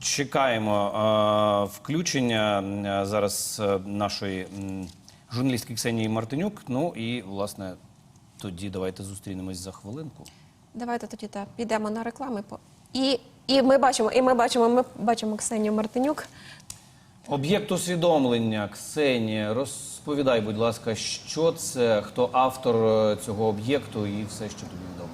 чекаємо е, включення е, зараз е, нашої м, журналістки Ксенії Мартинюк. Ну і власне тоді давайте зустрінемось за хвилинку. Давайте тоді так підемо на реклами. по- І, і ми бачимо, і ми бачимо, ми бачимо Ксенію Мартинюк. Об'єкт усвідомлення, Ксенія, розповідай, будь ласка, що це, хто автор е, цього об'єкту і все, що тобі відомо.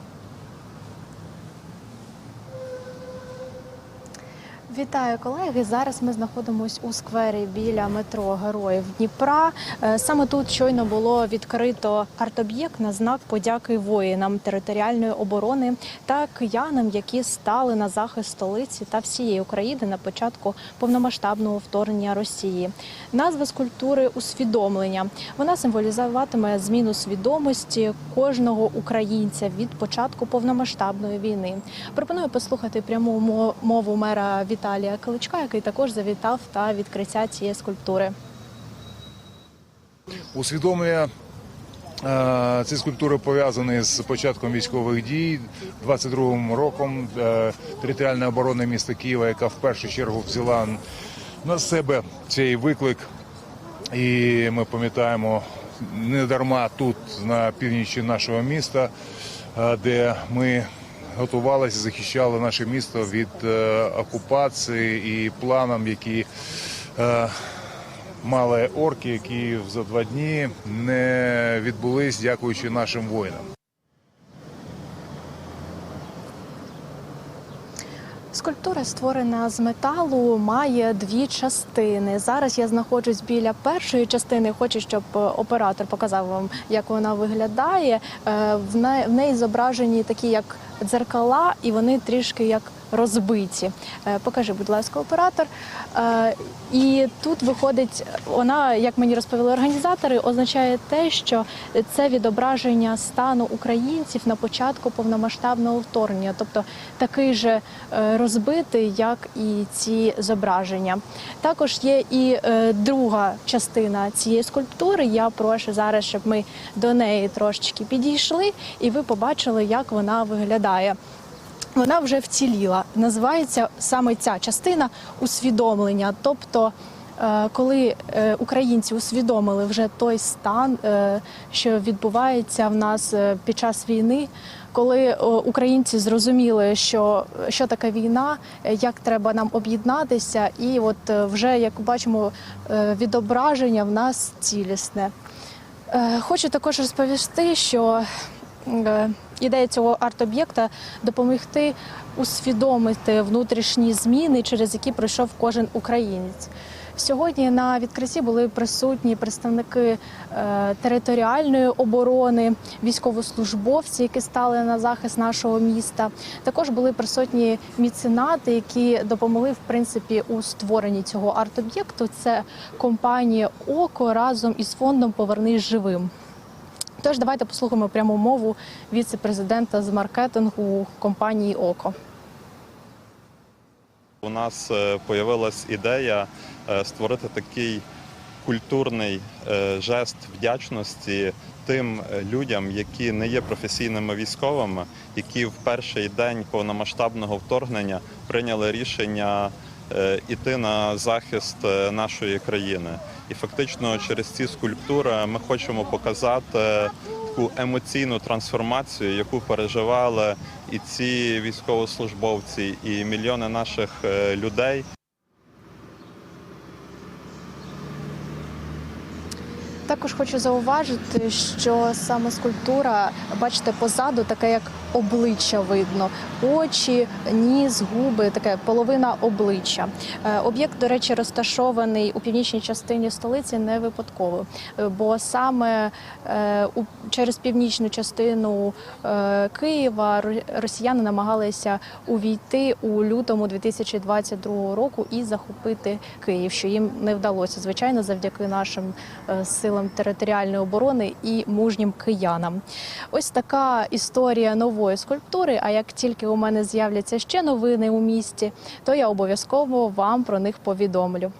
Вітаю колеги. Зараз ми знаходимося у сквері біля метро Героїв Дніпра. Е, Саме тут щойно було відкрито арт-об'єкт на знак подяки воїнам територіальної оборони та киянам, які стали на захист столиці та всієї України на початку повномасштабного вторгнення Росії. Назва скульптури усвідомлення. Вона символізуватиме зміну свідомості кожного українця від початку повномасштабної війни. Пропоную послухати пряму мову мера Віталія Кличка, який також завітав та відкриття цієї скульптури. Усвідомлення ці скульптури пов'язані з початком військових дій 22-м роком. е, Територіальна оборона міста Києва, яка в першу чергу взяла на себе цей виклик. І ми пам'ятаємо не дарма тут, на північі нашого міста, е, де ми готувалися, захищали наше місто від е, окупації і планам, які е, мали орки, які за два дні не відбулись, дякуючи нашим воїнам. Скульптура створена з металу, має дві частини. Зараз я знаходжусь біля першої частини. Хочу, щоб е, оператор показав вам, як вона виглядає. В неї зображені такі як дзеркала, і вони трішки як розбиті. Е, Покажи, будь ласка, оператор. Е, І тут виходить, вона, як мені розповіли організатори, означає те, що це відображення стану українців на початку повномасштабного вторгнення, тобто такий же е, розбитий, як і ці зображення. Також є і друга частина цієї скульптури. Я прошу зараз, щоб ми до неї трошечки підійшли, і ви побачили, як вона виглядає. Вона вже вціліла. Називається саме ця частина усвідомлення. Тобто, е, коли е, українці усвідомили вже той стан, е, що відбувається в нас під час війни, коли українці зрозуміли, що, що таке війна, як треба нам об'єднатися, і от вже як бачимо, відображення в нас цілісне. Хочу також розповісти, що ідея цього арт-об'єкта допомогти усвідомити внутрішні зміни, через які пройшов кожен українець. Сьогодні на відкритті були присутні представники е, територіальної оборони, військовослужбовці, які стали на захист нашого міста. Також були присутні міценати, які допомогли в принципі у створенні цього арт-об'єкту. Це компанія Око разом із фондом Повернись живим. Тож давайте послухаємо пряму мову віце-президента з маркетингу компанії Око. У нас е, появилась ідея е, створити такий культурний е, жест вдячності тим е, людям, які не є професійними військовими, які в перший день повномасштабного вторгнення прийняли рішення е, іти на захист е, нашої країни. І фактично через ці скульптури ми хочемо показати таку емоційну трансформацію, яку переживали і ці військовослужбовці, і мільйони наших е, людей. Також хочу зауважити, що саме скульптура, бачите, позаду таке як обличчя видно, очі, ніс, губи, таке половина обличчя. Е, Об'єкт, до речі, розташований у північній частині столиці не випадково, е, бо саме е, через північну частину Києва ро- росіяни намагалися увійти у лютому 2022 року і захопити Київ, що їм не вдалося, звичайно, завдяки нашим е, силам територіальної оборони і мужнім киянам. Ось така історія нової скульптури. А як тільки у мене з'являться ще новини у місті, то я обов'язково вам про них повідомлю.